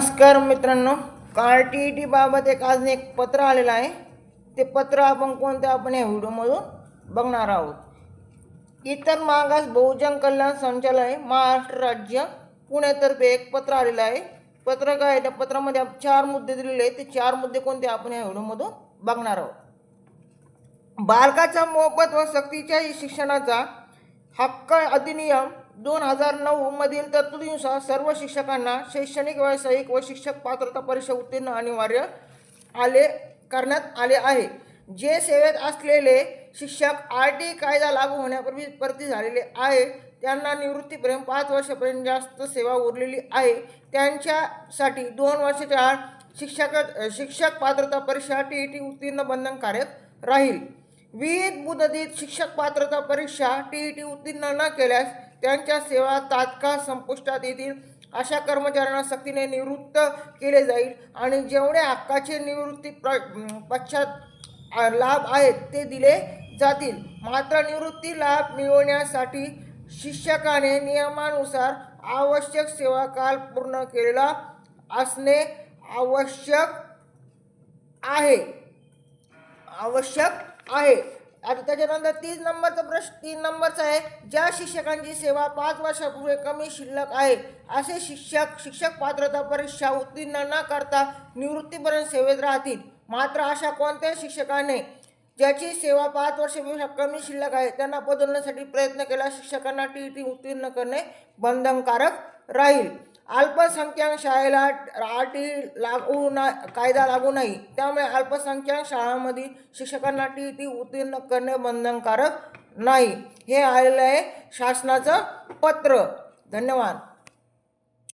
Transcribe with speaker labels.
Speaker 1: नमस्कार मित्रांनो. Car T E टीबाबत एक आज एक पत्र आलेलं आहे. ते पत्र आपण कोणत्या आपण या व्हिडिओमधून बघणार आहोत. इतर मागास बहुजन कल्याण संचालय महाराष्ट्र राज्य पुण्यातर्फे एक पत्र आलेलं आहे. पत्र काय आहे? त्या पत्रामध्ये चार मुद्दे दिलेले आहेत. ते चार मुद्दे कोणते आपण या व्हिडिओमधून बघणार आहोत. बालकाच्या मोफत व सक्तीच्या शिक्षणाचा हक्क अधिनियम दोन हजार नऊ मधील तरतुदीनुसार सर्व शिक्षकांना शैक्षणिक व्यावसायिक व शिक्षक पात्रता परीक्षा उत्तीर्ण अनिवार्य आले करण्यात आले आहे. जे सेवेत असलेले शिक्षक आर टी कायदा लागू होण्यापूर्वी परती झालेले आहे त्यांना निवृत्तीपर्यंत पाच वर्षापर्यंत जास्त सेवा उरलेली आहे. त्यांच्यासाठी दोन वर्षाच्या आत शिक्षक शिक्षक पात्रता परीक्षा टी ई टी उत्तीर्ण बंधनकारक राहील. विविध मुदतीत शिक्षक पात्रता परीक्षा टी ई टी उत्तीर्ण न केल्यास त्यांच्या सेवा तात्काळ संपुष्टात येतील. अशा कर्मचाऱ्यांना सक्तीने निवृत्त केले जाईल आणि जेवढे हक्काचे निवृत्ती प्र पश्चात लाभ आहेत ते दिले जातील. मात्र निवृत्ती लाभ मिळवण्यासाठी शिक्षकाने नियमानुसार आवश्यक सेवा काल पूर्ण केलेला असणे आवश्यक आहे. आवश्यक आहे. आता त्याच्यानंतर तीन नंबरचा प्रश्न तीन नंबरचा आहे ज्या शिक्षकांची सेवा पाच वर्षापूर्वी कमी शिल्लक आहे असे शिक्षक शिक्षक पात्रता परीक्षा उत्तीर्ण न करता निवृत्तीपर्यंत सेवेत राहतील. मात्र अशा कोणत्याही शिक्षकाने ज्याची सेवा पाच वर्षापेक्षा कमी शिल्लक आहे त्यांना बदलण्यासाठी प्रयत्न केला शिक्षकांना टी टी उत्तीर्ण करणे बंधनकारक राहील. अल्पसंख्याक शाळेला आर टी लागू ना कायदा लागू नाही. त्यामुळे अल्पसंख्याक शाळांमध्ये शिक्षकांना टी टी उत्तीर्ण करणे बंधनकारक नाही. हे आलेलं आहे शासनाचं पत्र. धन्यवाद.